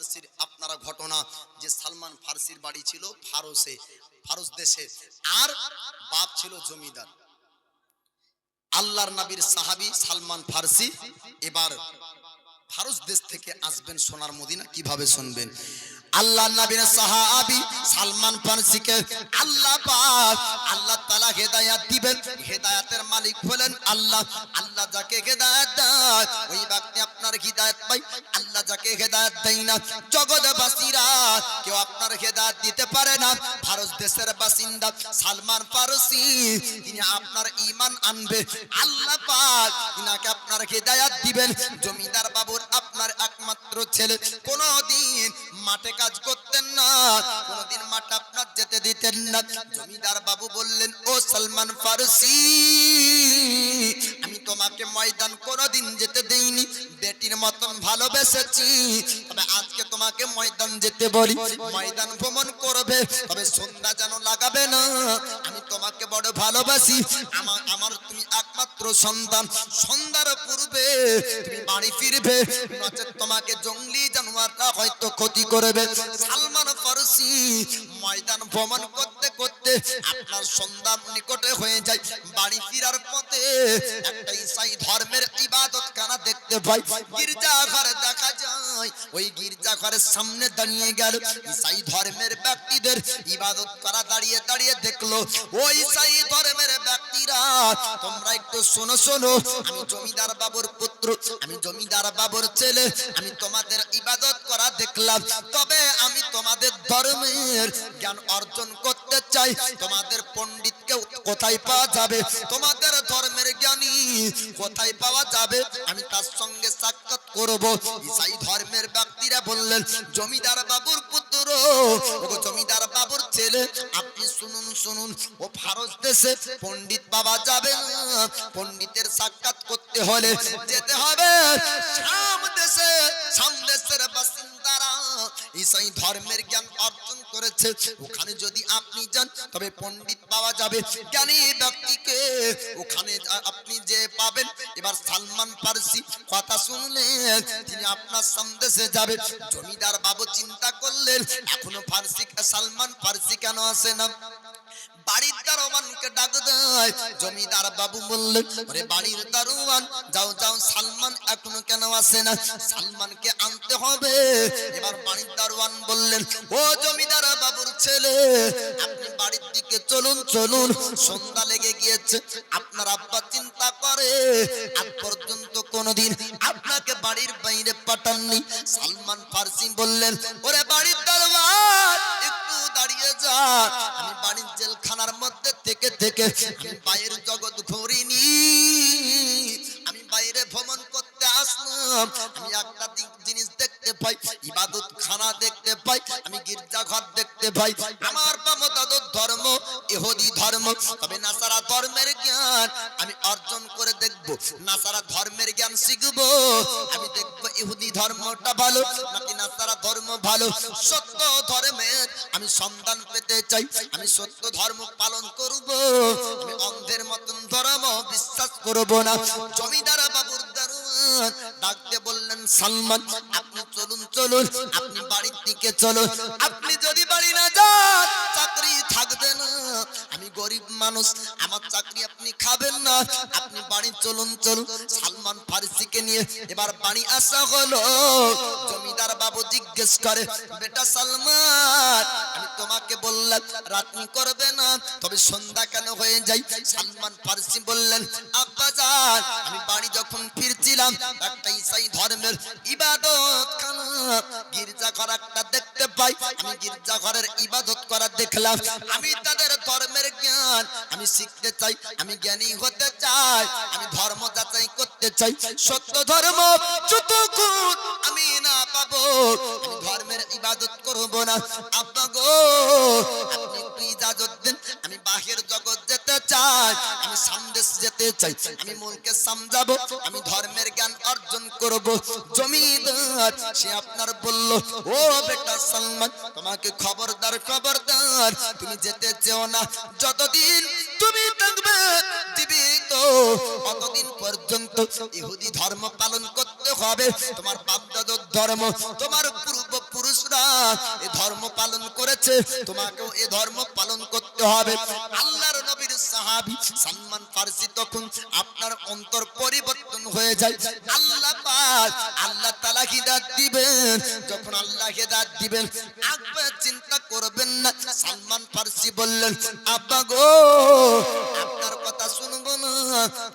ফার্সির আপনারা ঘটনা, যে সালমান ফার্সির বাড়ি ছিল ফারসে, ফারস দেশে। আর বাপ ছিল জমিদার। আল্লাহর নবীর সাহাবি সালমান ফার্সি। এবার ফারস দেশ থেকে আসবেন সোনার মদিনা, কীভাবে শুনবেন? আল্লাহ নবীর সাহাবী সালমান ফার্সিকে আল্লাহ পাক, আল্লাহ তাআলা হেদায়েত দিবেন। হেদায়েতের মালিক হলেন আল্লাহ। আল্লাহ যাকে হেদায়েত দেয়, ওই ব্যক্তি আপনার হিদায়াত পাই আল্লাহ যাকে হেদায়েত দেয় না জগৎবাসীরা কেউ আপনার হেদায়েত দিতে পারে না। ভারত দেশের বাসিন্দা সালমান ফারসি, তিনি আপনার ঈমান আনবে। আল্লাহ পাক তিনাকে আপনার হেদায়েত দিবেন। জমিদার বাবুর আপনার একমাত্র ছেলে। কোনদিন মাঠে কাজ করতেন না। কোনদিন মাঠ আপনার যেতে দিতেন না। জমিদার বাবু বললেন, ও সালমান ফারসি, আমি তোমাকে ময়দান কোনদিন যেতে দেইনি। বেটির মতন ভালোবেসেছি। তবে আজকে তোমাকে ময়দান যেতে বলি। ময়দান ভ্রমণ করবে, তবে সন্ধ্যা যেন লাগাবে না। আমি তোমাকে বড় ভালোবাসি। আমার আমার তুমি একমাত্র সন্তান। সন্ধ্যার পূর্বে তুমি বাড়ি ফিরবে। নচেত তোমাকে জঙ্গলি জানোয়াররা হয়তো ক্ষতি করবে। সালমান ফারসি, ময়দান ভ্রমণ করতে করতে আপনার সন্ধ্যার নিকটে হয়ে যায়। বাড়ি ফিরার পথে একটা ইসাই ধর্মের ইবাদত খানা দেখতে পাই। গির্জা ঘরে দেখা যায়। ওই গির্জা ঘরের সামনে দাঁড়িয়ে গেল। ইসাই ধর্মের ব্যক্তিদের ইবাদত করা দাঁড়িয়ে দাঁড়িয়ে দেখল ওই ইসাই ধর্মের ব্যক্তিরা, তোমরা একটু শোনো শোনো, আমি জমিদার বাবুর পুত্র, আমি জমিদার বাবুর ছেলে, আমি তোমাদের ইবাদত করা দেখলাম। তবে আমি তোমাদের ধর্মের জ্ঞান অর্জন করতে চাই। তোমাদের পণ্ডিতকে কোথায় পাওয়া যাবে? তোমাদের ধর্মের জ্ঞানী কোথায় পাওয়া যাবে? আমি তার সঙ্গে সাক্ষাৎ করব। ইসাই ধর্মের ব্যক্তিরা বললেন, জমিদার বাবুর পুত্র জমিদার বাবুর ছেলে, আপনি শুনুন শুনুন, ও ভারত দেশে পণ্ডিত বাবা যাবেন পণ্ডিতের সাক্ষাৎ করতে হলে যেতে হবে। সাম দেশে সাম দেশের বাসিন্দারা ইসাই ধর্মের জ্ঞান অর্জন করেছে। ওখানে যদি আপনি যান, তবে পণ্ডিত পাওয়া যাবে। জ্ঞানী ব্যক্তিকে ওখানে আপনি যে পাবেন, এবার সালমান পারসি কথা শুনলেন, তিনি আপনার সন্দেশে যাবে। জমিদার বাবু চিন্তা করলেন, এখনও ফার্সি, সালমান ফার্সি কেন আসে না? বাড়ির দারোয়ানকে ডাক দেয়, জমিদার বাবু বললেন ওরে বাড়ির দারোয়ান, যাও যাও, সালমান এখনও কেন আসে না? সালমানকে আনতে হবে। এবার বাড়ির দারোয়ান বললেন, ও জমিদার বাবুর ছেলে, আপনি বাড়ির দিকে চলুন চলুন, সন্ধ্যা লেগে গিয়েছে, আপনার আব্বা চিন্তা করে, আজ পর্যন্ত কোনোদিন আপনাকে বাড়ির বাইরে পাঠাননি। সালমান ফার্সি বললেন, ওরে বাড়ির দারোয়ান, একটু দাঁড়িয়ে যা জেলখানার মধ্যে থেকে থেকে আমি বাইরের জগৎ ঘুরিনি। আমি বাইরে ভ্রমণ করতে আসলাম। আমি একটা জিনিস দেখতে পাই ইবাদত খানা দেখতে পাই, আমি গির্জা ঘর দেখতে পাই। আমার বাবা ধর্ম, ইহুদি ধর্ম, তবে নাসারা ধর্মের জ্ঞান আমি অর্জন করে দেখব। নাসারা ধর্মের জ্ঞান শিখব। আমি দেখব ইহুদি ধর্মটা ভালো, নাকি নাসারা ধর্ম ভালো? সত্য ধর্মের আমি সন্ধান পেতে চাই, আমি সত্য ধর্ম পালন করব, আমি অন্ধের মতন ধর্ম বিশ্বাস করব না। জমিদার বাবুর ডাকতে বললেন, সালমান, আপনি চলুন চলুন, আপনি বাড়ির দিকে চলুন। আপনি যদি বাড়ি না যান, চাকরি থাকবে না। আমি গরিব মানুষ খাবেন না। আপনি বাড়ি চলুন চলুন। সালমান ফার্সিকে নিয়ে এবার বাড়ি আসা হলো। জমিদার বাবু জিজ্ঞেস করে, বেটা সালমান, আমি তোমাকে বললাম রাত্রি করবে না, তবে সন্ধ্যা কেন হয়ে যায়? সালমান ফার্সি বললেন, আব্বা যান আমি বাড়ি যখন ফিরছিলাম একটা ইসাই ধর্মের ইবাদত খানা গির্জা ঘর একটা দেখতে পাই, আমি গির্জা ঘরের ইবাদত করা দেখলাম। আমি তাদের ধর্মের জ্ঞান, আমি শিখতে চাই, আমি জ্ঞানী হতে চাই আমি ধর্ম যাচাই করতে চাই সত্য ধর্ম যতক্ষণ আমি না পাবো ধর্মের ইবাদত করব না। আব্বা গো আপনি ইজাজত আমি বাহির জগৎ যেতে চাই, আমি সামদেশ যেতে চাই, আমি মনকে সামজাবো আমি ধর্মের জ্ঞান অর্জন করব। জমিদার, সে আপনার বলল, ও বেটা সালমান, তোমাকে খবরদার খবরদার, তুমি যেতে চেও না। যতদিন তুমি থাকবে জীবিত, অতদিন পর্যন্ত ইহুদি ধর্ম পালন করতে হবে। তোমার বাপ দাদুর ধর্ম, তোমার পূর্বপুরুষরা এ ধর্ম পালন করেছে, তোমাকেও এ ধর্ম পালন করতে হবে। আল্লাহর নবীর সাহাবী সালমান ফারসি তখন আপনার অন্তর পরিবর্তন হয়ে যায়। আল্লাহ পাক আল্লাহ তাআলা হিদায়াত দিবেন। যখন আল্লাহ হিদায়াত দিবেন একবার চিন্তা করবেন না। সালমান ফারসি বললেন, আব্বা গো, আপনার কথা শুনব না,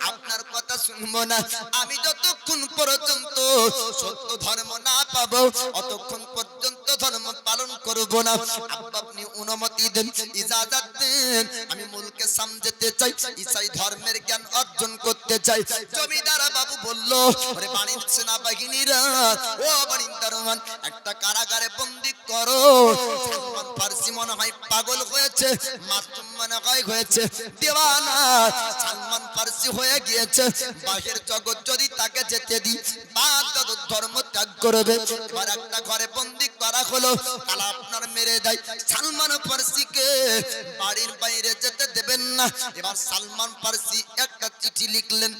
আপনার কথা শুনব না। আমি যতক্ষণ পর্যন্ত সত্য ধর্ম না পাবো, অতক্ষণ পর্যন্ত ধর্ম পালন করব না। আপনি অনুমতি দেন, ইজাজত দেন। আমি মূলকে সামজেতে চাই ধর্মের জ্ঞান অর্জন করতে চাই। জমিদার বাবু বলল ও একটা কারাগারে বন্দি করো। ফার্সি মনে হয় পাগল হয়েছে, মাসুম মনে হয় হয়েছে। দেওয়ানা সালমান ফার্সি হয়ে গিয়েছে, বাহির জগৎ যদি তাকে যেতে দিই দাদুর ধর্ম ত্যাগ করবে এবার একটা ঘরে বন্দি করা হলো তারা আপনার মেরে দেয়। সালমান ফার্সিকে বাড়ির বাইরে যেতে দেবেন না। এবার সালমান ফার্সি একটা চিঠি লিখলেন।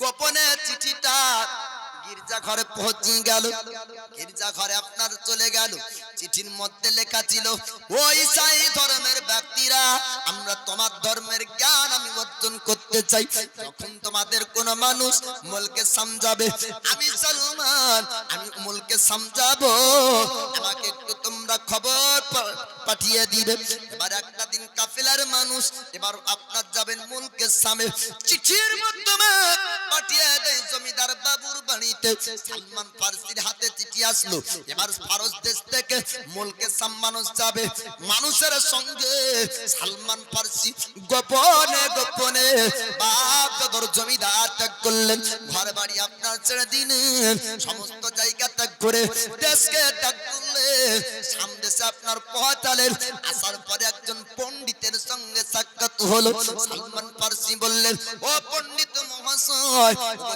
গোপনে চিঠিটা গির্জা ঘরে পৌঁছে গেল। গির্জা ঘরে আপনার চলে গেল। চিঠির মধ্যে লেখা ছিল, ও ইসাই ধর্মের ব্যক্তিরা, আমরা তোমার ধর্মের জ্ঞান আমি অর্জন করতে চাই। যখন তোমাদের কোন মানুষ মলকে সমঝাবে আমি সালমান, আমি মলকে সমঝাবো আমাকে একটু তোমরা খবর পাঠিয়ে দিবে। এবার একটা দিন কাফেলার মানুষ, এবার আপনার যাবেন মুলকের সামনে চিঠির মাধ্যমে পাঠিয়ে দেয় জমিদার বাবুর বাড়িতে সালমান হাতে চিঠি আসলো। এবার ফারস দেশ থেকে মুলকে যাবে। মানুষের সঙ্গে সালমান ফার্সি গোপনে গোপনে বাপ দাদর জমিদার ত্যাগ করলেন। ঘর বাড়ি আপনার ছেড়ে দিলেন। সমস্ত জায়গা ত্যাগ করে দেশকে ত্যাগ করলেন। সামদেশে আপনার আসার পরে একজন পণ্ডিতের সঙ্গে সাক্ষাৎ হলো। সালমান বললেন, ও পণ্ডিত মহাশয়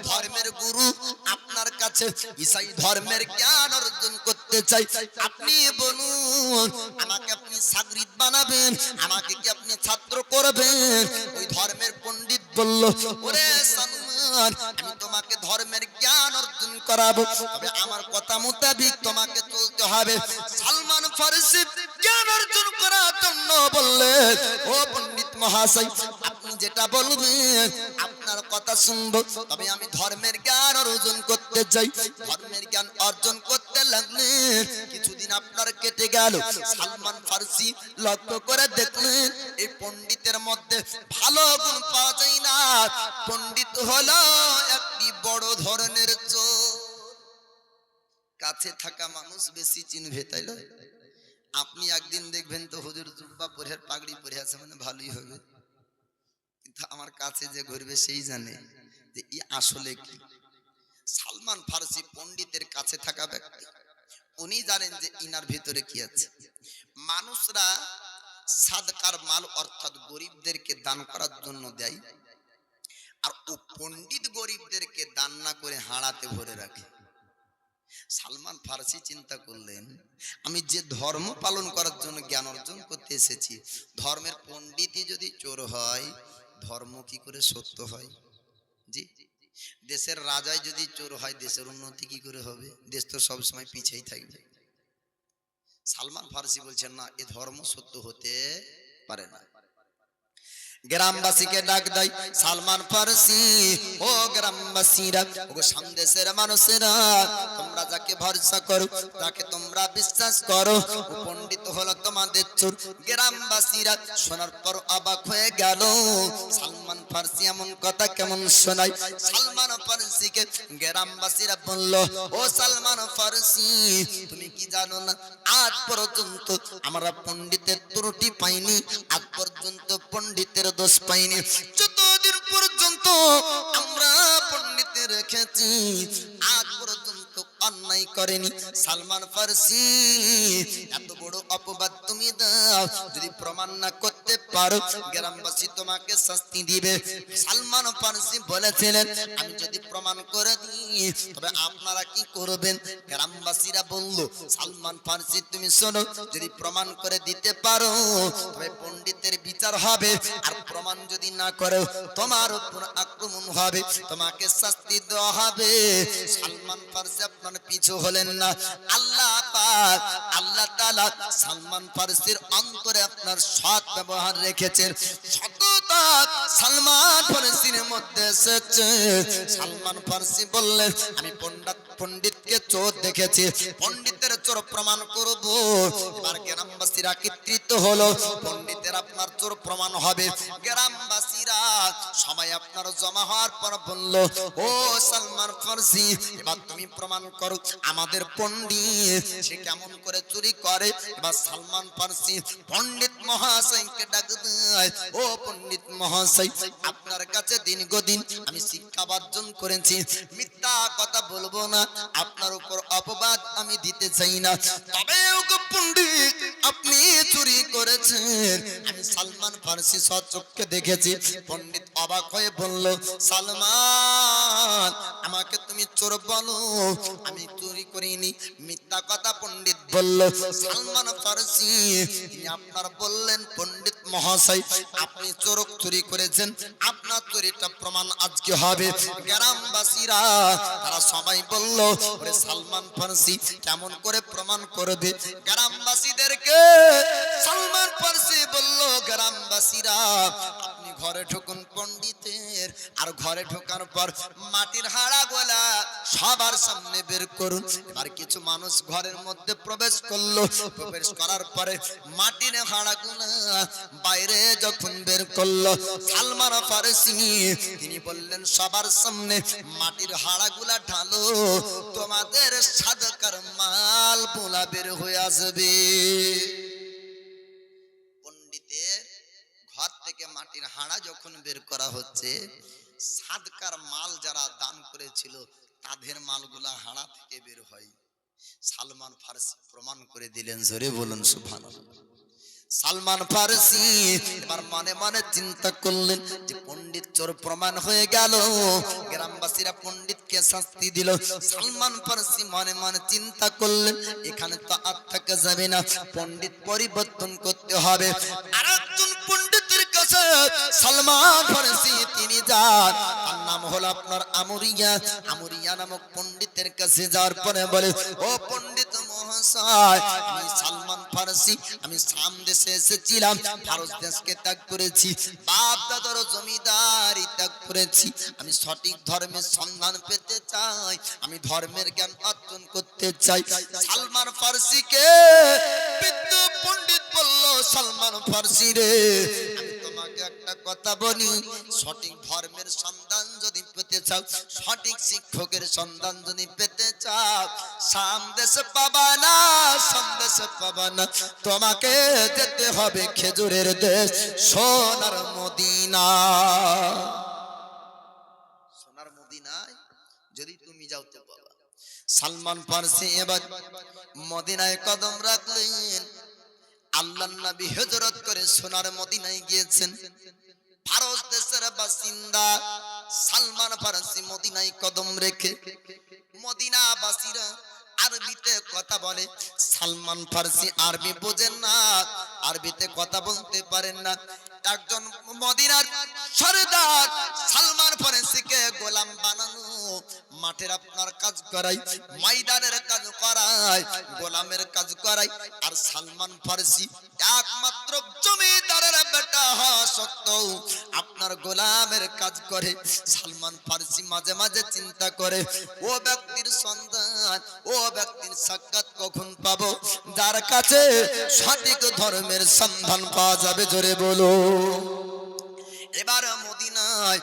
ধর্মের গুরু আপনার কাছে ইসাই ধর্মের জ্ঞান অর্জন করতে চাই। আপনি বলুন, আমাকে আপনি সাগরিদ বানাবেন, আমাকে কি আপনি ছাত্র করবেন? ওই ধর্মের পণ্ডিত বলল, ওরে সালমান, আমি তোমাকে ধর্মের জ্ঞান অর্জন করাবো। তবে আমার কথা মোতাবিক তোমাকে চলতে হবে। সালমান ফারসি জ্ঞান অর্জন করার জন্য বললেন, ও পণ্ডিত মহাশয়, আপনি যেটা বলবেন, আপনার কথা শুনব। তবে আমি ধর্মের অর্জন করতে চাই। ধর্মের জ্ঞান অর্জন করতে লাগলেন কিছুদিন আপনার কেটে গেল। সালমান ফারসি লক্ষ্য করে দেখলেন, এই পণ্ডিতের মধ্যে ভালো গুণ পাওয়া যায় না। পণ্ডিত হলো একটি বড় ধরনের কাছে থাকা মানুষ বেশি চিনবে, তাই না? আপনি একদিন দেখবেন তো হুজুর জুব্বা পরে পাগড়ি পরে আছে মানে ভালোই হবে। কিন্তু আমার কাছে যে ঘুরবে, সেই জানে যে ই আসলে কি। সালমান ফারসি পণ্ডিতের কাছে থাকা ব্যক্তি। উনি জানেন যে ইনার ভিতরে কি আছে। মানুষরা সাদকার মাল অর্থাৎ গরিবদেরকে দান করার জন্য দেয় আর ও পণ্ডিত গরিবদেরকে দান না করে হাড়াতে ভরে রাখে। সালমান ফারসি চিন্তা করলেন, আমি যে ধর্ম পালন করার জন্য জ্ঞান অর্জন করতে এসেছি, ধর্মের পণ্ডিতই যদি চোর হয়, ধর্ম কি করে সত্য হয়? জি। দেশের রাজাই যদি চোর হয়, দেশের উন্নতি কি করে হবে? দেশ তো সবসময় পিছেই থাকবে। সালমান ফারসি বলছেন, না, এ ধর্ম সত্য হতে পারে না। গ্রামবাসীকে ডাক দেয় সালমান ফারসি, ও গ্রামবাসীরা ও সন্দেশের মানুষেরা, তোমরা যাকে ভরসা করো, তাকে তোমরা বিশ্বাস করো। পণ্ডিত হলো তোমাদের চোর গ্রামবাসীরা শোনার পর অবাক হয়ে গেল। সালমান ফারসি এমন কথা কেমন শোনায়? সালমান ফারসিকে গ্রামবাসীরা বলল, ও সালমান ফারসি, তুমি কি জানো না, আজ পর্যন্ত আমরা পণ্ডিতের ত্রুটি পাইনি, আজ পর্যন্ত পণ্ডিতের দোষ পাইনি। যতদিন পর্যন্ত আমরা পণ্ডিতে রেখেছি, আজ পর্যন্ত অন্যায় করেনি। সালমান ফারসি, এত বড় অপবাদ যদি প্রমাণ না করতে প্রমাণ যদি করে পণ্ডিতের বিচার হবে। আর প্রমাণ যদি না করো, তোমার উপর আক্রমণ হবে, তোমাকে শাস্তি দেওয়া হবে। সালমান ফারসি আপনার পিছু হলেন না। আল্লাহ আল্লাহ সালমান ফারসির অন্তরে আপনার সৎ ব্যবহার রেখেছেন। সালমান ফারসির মধ্যে এসেছে। সালমান ফার্সি বললেন, আমি পণ্ডিত, পণ্ডিতকে চোর দেখেছি। পণ্ডিতের চোর প্রমাণ করব। এবার গ্রামবাসীরা একত্রিত হলো। পণ্ডিতের আপনার চোর প্রমাণ হবে। গ্রামবাসীরা সবাই আপনার জমা হওয়ার পর বলল, ও সালমান ফারসি, এবার তুমি প্রমাণ করো, আমাদের পণ্ডিত, সে কেমন করে চুরি করে? এবার সালমান ফারসি পণ্ডিত মহাশয়কে ডাক দেয়, ও পণ্ডিত মহাশয়, আপনার কাছে দিন দিন আমি শিক্ষা অর্জন করেছি। মিথ্যা কথা বলব না, আপনার উপর অপবাদ আমি দিতে চাই না। তবে পণ্ডিত, আপনি চুরি করেছেন আমি সালমান সৎ সচক্ষে দেখেছি। পন্ডিত অবাক হয়ে বলল, সালমান, আমাকে তুমি চোর বলো, আমি চুরি করিনি। মিথ্যা কথা পন্ডিত বলল, সালমান ফার্সি আপনার বললেন, পণ্ডিত মহাশয়, আপনি চোরক চুরি করেছেন, আপনার চুরিটা প্রমাণ আজকে হবে। গ্রামবাসীরা, তারা সবাই বলল, ওরে সালমান ফারসি, কেমন করে প্রমাণ করবে? গ্রামবাসীদেরকে সালমান ফারসি বলল, গ্রামবাসীরা ঘরে ঢুকুন পণ্ডিতের, আর ঘরে ঢোকার পর মাটির হাড়া গোলা সবার সামনে বের করুন। এবার কিছু মানুষ ঘরের মধ্যে প্রবেশ করল। প্রবেশ করার পরে মাটির হাড়া গোলা বাইরে যখন বের করল, সালমান ফারসি, তিনি বললেন, সবার সামনে মাটির হাড়া হাড়াগুলা ঢালো, তোমাদের সাদকার মাল পোলা বের হয়ে আসবে পণ্ডিতের ঘর থেকে মাটির হাড়া যখন বের করা হচ্ছে, সাদকার মাল যারা দান করেছিল, তাদের মালগুলা হাড়া থেকে বের হয়। সালমান ফারসি প্রমাণ করে দিলেন, জোরে বলুন, সুবহানাল্লাহ। সালমান ফারসি এবার মনে মনে চিন্তা করলেন যে, পণ্ডিত চোর প্রমাণ হয়ে গেল, গ্রামবাসীরা পণ্ডিতকে শাস্তি দিল। সালমান ফারসি মনে মনে চিন্তা করলেন, এখানে তো আর থাকা যাবে না, পণ্ডিত পরিবর্তন করতে হবে। আরেকজন পণ্ডিতের কাছে সালমান ফারসি, তিনি যান তার নাম হলো আপনার আমরিয়া। আমরিয়া নামক পণ্ডিতের কাছে যাওয়ার পরে বলে, ও পণ্ডিত মহাশয়, আমি সালমান ফারসি, আমি সাম দেশে এসেছিলাম, ভারত দেশকে ত্যাগ করেছি, বাপ দাদার জমিদারি ত্যাগ করেছি, আমি সঠিক ধর্মের সন্ধান পেতে চাই, আমি ধর্মের জ্ঞান অর্জন করতে চাই। সালমান ফারসিকে বৃদ্ধ পণ্ডিত বলল, সালমান ফারসি রে তোমাকে একটা কথা বলি। সঠিক ধর্মের সন্ধান যদি পেতে চাও, সঠিক শিক্ষকের সন্ধান যদি পেতে চাও সামদেশে পাবা না, সন্দেশে পাবা না। তোমাকে যেতে হবে খেজুরের দেশ, সোনার মদিনা। সোনার মদিনায় যদি তুমি যাও তো বাবা। সালমান ফারসি এবার মদিনায় কদম রাখলেন। আল্লাহ নবী হিজরত করে সোনার মদিনায় গিয়েছেন। ভারত দেশের বাসিন্দা সালমান ফারসি মদিনায় কদম রেখে মদিনা বাসীরা আরবিতে কথা বলে, সালমান ফারসি আরবি বোঝেন না, আরবিতে কথা বলতে পারেন না। একজন মদিনার সরদার সালমান ফারসিকে গোলাম বানানো মাঠের আপনার কাজ করাই, ময়দানের কাজ করাই, গোলামের কাজ করাই, আর সালমান ফারসি একমাত্র জমিদারের বেটা সত্ত্বেও আপনার গোলামের কাজ করে। সালমান ফারসি মাঝে মাঝে চিন্তা করে, ও ব্যক্তির সন্ধান ও ব্যক্তির সাক্ষাৎ কখন পাব? যার কাছে সঠিক ধর্মের সন্ধান পাওয়া যাবে জোরে বলো। এবার মদিনায়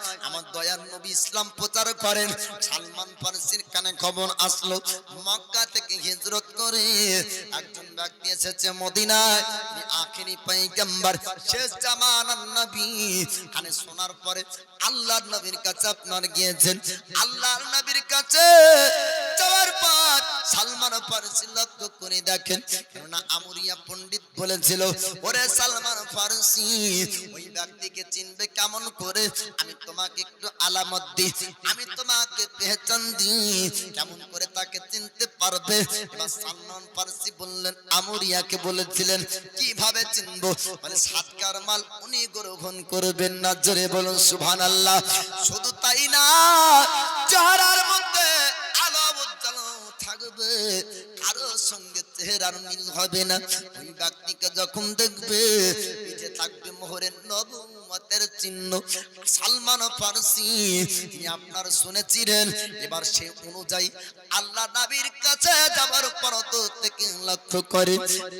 দয়ার নবী ইসলাম প্রচার করেন সালমান ফারসির কানে খবর আসলো মক্কা থেকে হিজরত করে একজন ব্যক্তি এসেছে মদিনায় আখেরি পয়গম্বর। শেষ জামানার নবী। কানে শোনার পরে আল্লাহর নবীর কাছে আপনার গিয়েছেন। আল্লাহর নবীর কাছে সালমান করে দেখেন, কেননা আমরিয়া বলেছিল, ওরে সালমান ফারসি, ওই ব্যক্তিকে চিনবে কেমন করে? আমি তোমাকে একটু আলামত দিই, আমি তোমাকে পেহচান দিই, কেমন করে তাকে চিনতে পারবে? সালমান ফারসি বললেন, আমরিয়াকে বলেছিলেন, কীভাবে চিনবো? মানে সাতকার মাল উনি গ্রহণ করবেন না। জোরে বলুন আল্লাহ শুধু তাই না, চেহারার মধ্যে আলো থাকবে। মিল হবে না। ওই ব্যক্তিকে যখন দেখবে থাকবে মোহরের নবুমতের চিহ্ন। সালমান ফারসি আপনার শুনেছিলেন, এবার সে অনুযায়ী আল্লাহ নবীর কাছে যাবার পরত থেকে লক্ষ্য করে,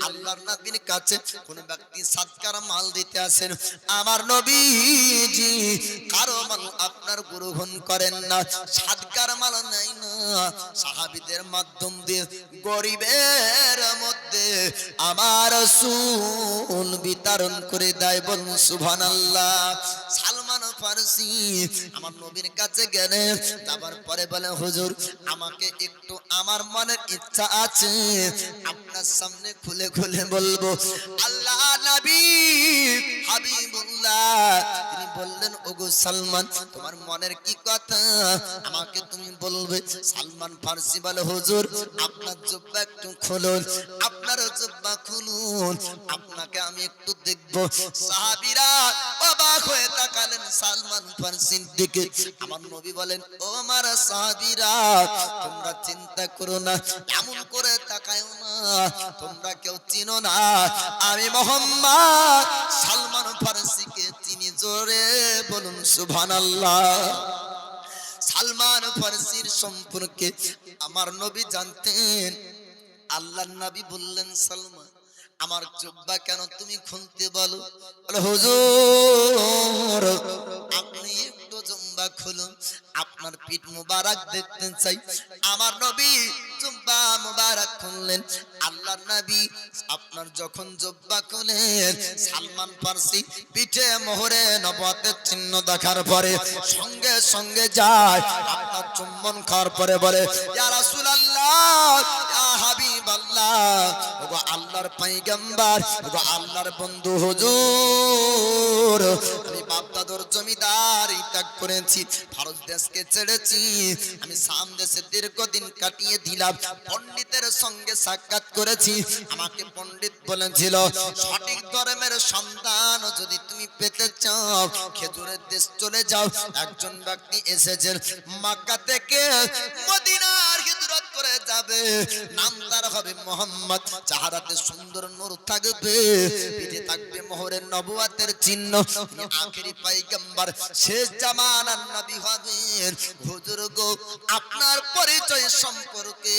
আল্লাহ নবীর কাছে কোন ব্যক্তি সাদকার মাল দিতে আসেন, আমার নবীজি, কারও মাল আপনার গ্রহণ করেন না। সাদকার মাল নাই না। সাহাবিদের মাধ্যম দিয়ে, গরিবের মধ্যে আমার সুন বিতরণ করে দেয় বলুন আল্লাহ সালমান ফারসি। আমার নবীর কাছে গেলে যাবার পরে বলে, হুজুর, আমাকে একটু আমার মনের ইচ্ছা আছে। আপনার সামনে খুলে খুলে বলব, আল্লাহ নবী হাবিবুল্লাহ। তিনি বললেন, ওগো সালমান, তোমার মনের কি কথা? আমাকে তুমি বলবে। সালমান ফারসি বলে, হুজুর, আপনার জুব্বা একটু খুলুন, আপনার জুব্বা খুলুন, আপনাকে আমি একটু দেখব। সাহাবীরা অবাক হয়ে তাকালেন। সালমান ফারসির দিকে আমার নবী বলেন, ও আমার সাহাবীরা, তোমরা চিন্তা করো না, এমন করে তাকায়ও না, তোমরা কেউ চিনো না। আমি মোহাম্মদ সালমান ফারসিকে চিনি জোরে বলুন, সুবহানাল্লাহ। সালমান ফারসির সম্পর্কে আমার নবী জানতেন। আল্লাহর নবী বললেন, সালমান আমার জব্বা কেন তুমি খুলতে বলো? হুজুর, আপনি একটু জম্বা খুলুন। আপনার পিঠ মুবারক দেখতে চাই। আমার নবী জব্বা মুবারক খুললেন। আল্লাহর নবী আপনার যখন জব্বা খুলেন সালমান ফারসি পিঠে মোহরে নবতের চিহ্ন দেখার পরে সঙ্গে সঙ্গে যায়, আপনার চুম্বন খাওয়ার পরে বলে, ইয়া রাসূলুল্লাহ, ইয়া হাবিবাল্লাহ ওগো আল্লাহর পয়গম্বর ওগো আল্লাহর বন্ধু হুজুর। আমি বাপদাদর জমিদারি ত্যাগ করেছি ভারত দেশকে ছেড়েছি। আমি সাম দেশে দীর্ঘদিন কাটিয়ে দিলাম, পণ্ডিতের সঙ্গে সাক্ষাৎ করেছি। আমাকে পণ্ডিত বলেছিল, সঠিক ধর্মের সন্তান যদি তুমি পেতে চাও, খেজুরের দেশ চলে যাও। একজন ব্যক্তি এসেছেন, মক্কা থেকে মদিনার হিজরত করে যাবে। নাম তার হবে মোহাম্মদ চাহারাতে সুন্দর নূর থাকবে। পিঠে থাকবে মোহরের নবুয়াতের চিহ্ন। আখেরি পাইগাম্বার শেষ জামানার নবী হবেন হুজুর। গো আপনার পরিচয় সম্পর্কে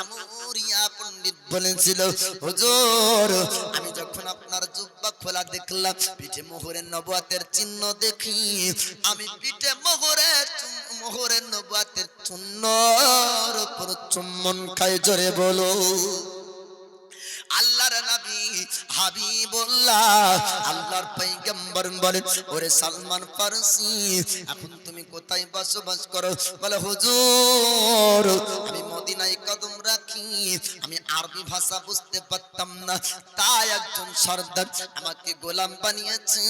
আমরিয়া পণ্ডিত বলেছিল, হুজুর, আমি যখন আপনার জুব্বা খোলা দেখলাম, পিঠে মোহরের নবুয়াতের চিহ্ন দেখি। আমি পিঠে মোহরের মোহরের নবুয়াতের চিহ্নর উপর চুম্বন খাই জোরে বলো। আল্লাহর নবী হাবিবুল্লাহ, আল্লাহর পয়গম্বর বলেন ওরে সালমান ফারসি, এখন তুমি কোথায় বসবাস করো? বলে, হুজুর, আমি মদিনায় কদম রাখি, আমি আরবি ভাষা বুঝতে পারতাম না। তাই একজন সর্দার আমাকে গোলাম বানিয়েছে,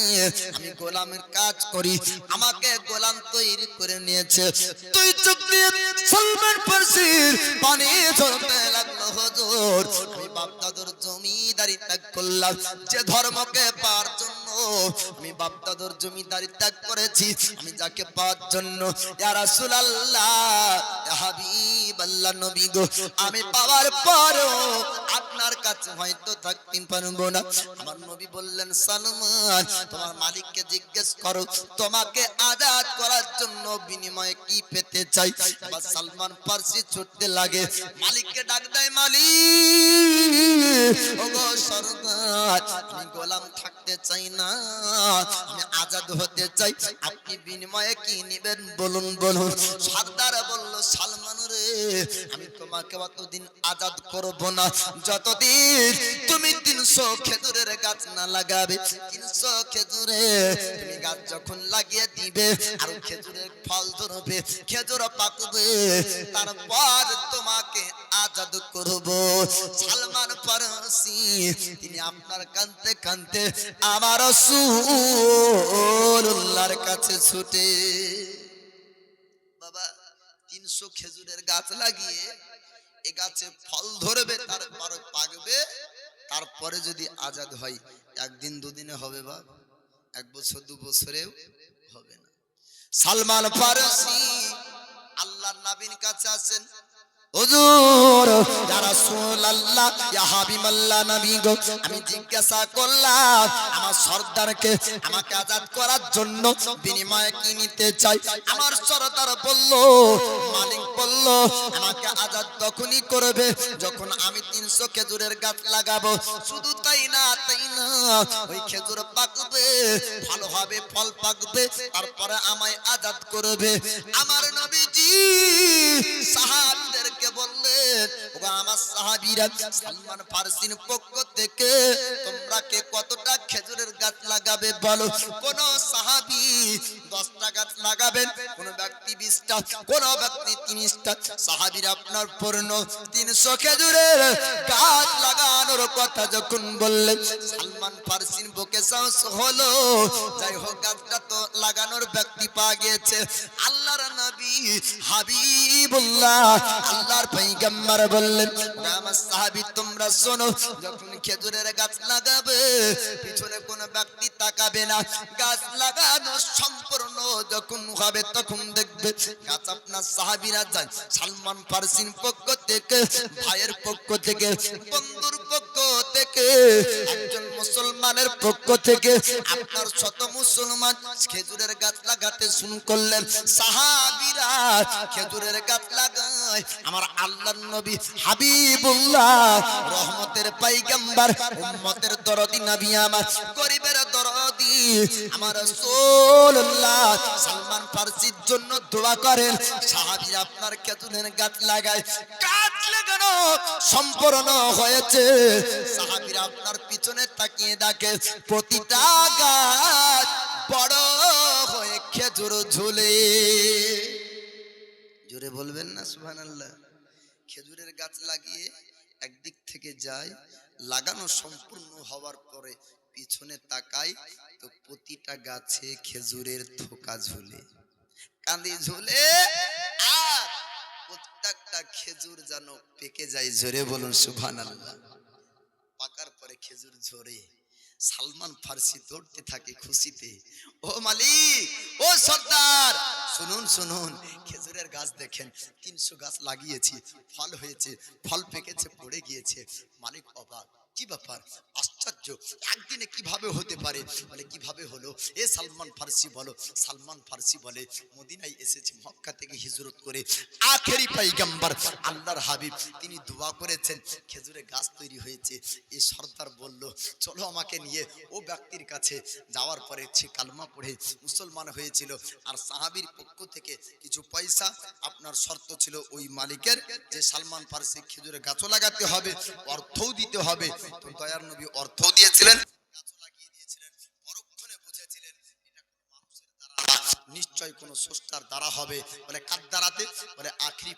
আমি গোলামের কাজ করি, আমাকে গোলাম তৈরি করে নিয়েছে। তুই দিয়ে সালমান ফারসির পানি ঝরতে লাগল, হুজুর বাপদাদর জমিদারি ত্যাগ করলাম। যে ধর্মকে পার্জন আমি বাপদাদর জমিদারি ত্যাগ করেছি, আমি যাকে পাওয়ার জন্য। রাসূলুল্লাহ, ইয়া হাবিবাল্লাহ নবী গো, আমি পাওয়ার পরও আপনার কাছে হয়তো থাকতে পারব না। আমার নবী বললেন, সালমান, তোমার মালিককে জিজ্ঞেস করো, তোমাকে আজাদ করার জন্য বিনিময়ে কি পেতে চাই? এবার সালমান ফার্সি ছুটতে লাগে, মালিককে ডাক দেয় মালিক, ওগো সরদার থাকতে চাই না। আমি আজাদ হতে চাই। আপনি বিনিময়ে কি নিবেন? বলুন বলুন। সর্দার বলল, সালমান রে, আমি তোমাকে অতদিন আজাদ করব না। যতদিন তুমি তিনশো খেজুরের গাছ না লাগাবে, তিনশো খেজুরে তুমি গাছ যখন লাগিয়ে দিবে আর খেজুরের ফল ধরবে, খেজুর পাকবে, তারপর তোমাকে আজাদ করব। সালমান ফারসি তিনি আপনার কানতে কানতে আমার রাসূলুল্লাহর কাছে ছুটে, বাবা, তিনশো খেজুরের গাছ লাগিয়ে এ গাছে ফল ধরবে, তারপর পাকবে, তারপরে যদি আজাদ হয়, একদিন দুদিনে হবে বা এক বছর, দু বছরেও হবে না। সালমান ফারসি, আল্লাহর নবীর কাছে আছেন হুজুর। আজাদ তখনই করবে যখন আমি তিনশো খেজুরের গাছ লাগাবো। শুধু তাই না তাই না, ওই খেজুর পাকবে ভালো হবে ফল পাকবে, তারপরে আমায় আজাদ করবে। আমার নবীজি সাহাবীদেরকে বললেন ওগো, আমার সাহাবীরা সালমান ফারসির পক্ষ থেকে তোমরা কে কতটা খেজুরের গাছ লাগাবে বলো? কোন সাহাবী দশটা গাছ লাগাবেন, কোন ব্যক্তি কোন ব্যক্তি তিরিশটা সাহাবীরা আপনার পূর্ণ তিনশো খেজুরের গাছ লাগানোর কথা যখন বললেন, সালমান ফারসিন বুকে সাহস হলো। যাই হোক, গাছটা তো লাগানোর ব্যক্তি পাওয়া গিয়েছে। আল্লাহর নবী হাবিবুল্লাহ, আল্লাহর পয়গম্বর বললেন "ওরে আমার সাহাবী, তোমরা শোনো, যখন খেজুরের গাছ লাগাবে, পিছনে কোন ব্যক্তি তাকাবে না। গাছ লাগানো সম্পূর্ণ যখন হবে, তখন দেখবে যায় সালমান পক্ষ থেকে, ভাইয়ের পক্ষ থেকে, বন্ধুর পক্ষ থেকে, একজন মুসলমানের পক্ষ থেকে আপনার শত মুসলমান খেজুরের গাছ লাগাতে শুরু করলেন। সাহাবিরা খেজুরের গাছ লাগায়, আমার আল্লাহর নবী হাবিবুল্লাহ, রহমতের পাইগাম্বার, উম্মতের দরদি নবী আমার, গরিবের আমার সালমান ফারসির জন্য দোয়া করেন আপনার খেজুরের গাছ লাগায় গাছ লাগানো সম্পূর্ণ হয়েছে। সাহাবীরা আপনার পিছনে তাকিয়ে প্রতিটা গাছ বড় হয়ে খেজুর ঝুলে। জোরে বলবেন না, সুবহানাল্লাহ। খেজুরের গাছ লাগিয়ে একদিক থেকে যায়, লাগানো সম্পূর্ণ হওয়ার পরে পিছনে তাকাই তো প্রতিটা গাছে খেজুরের থোকা ঝুলে। কাঁদি ঝুলে, আর প্রত্যেকটা খেজুর যেন পেকে যায়, জোরে বলুন সুভান আল্লাহ পাকার পরে খেজুর ঝরে, সালমান ফার্সি দৌড়তে থাকে খুশিতে। ও মালিক, ও সর্দার, শুনুন শুনুন, খেজুরের গাছ দেখেন, তিনশো গাছ লাগিয়েছি, ফল হয়েছে, ফল পেকেছে, পড়ে গিয়েছে। মালিক অবাক, কি ব্যাপার? আশ্চর্য। একদিনে কীভাবে হতে পারে? বলে, কীভাবে হলো? এ সালমান ফার্সি বলো। সালমান ফার্সি বলে, মদিনায় এসেছে, মক্কা থেকে হিজরত করে আখেরি পাইগাম্বার, আল্লাহর হাবিব, তিনি দোয়া করেছেন, খেজুরে গাছ তৈরি হয়েছে। এই সর্দার বলল, চলো আমাকে নিয়ে ও ব্যক্তির কাছে যাওয়ার পরে সে কালমা পড়ে মুসলমান হয়েছিল আর সাহাবির পক্ষ থেকে কিছু পয়সা আপনার শর্ত ছিল ওই মালিকের যে সালমান ফার্সি খেজুরে গাছও লাগাতে হবে, অর্থও দিতে হবে। তো দয়ার নবী অর্থও গাছও দিয়েছিলেন। নিশ্চয় দ্বারা হবে। বলে কার দ্বারাতে? বলে আখরি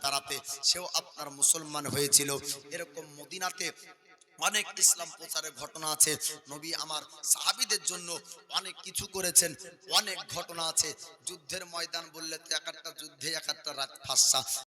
দ্বারাতে। সেও আপনার মুসলমান হয়েছিল। এরকম মদিনাতে অনেক ইসলাম প্রচারের ঘটনা আছে। নবী আমার সাহাবিদের জন্য অনেক কিছু করেছেন। অনেক ঘটনা আছে। যুদ্ধের ময়দান বললে তো এক একটা যুদ্ধে এক একটা রাত ফাঁসা।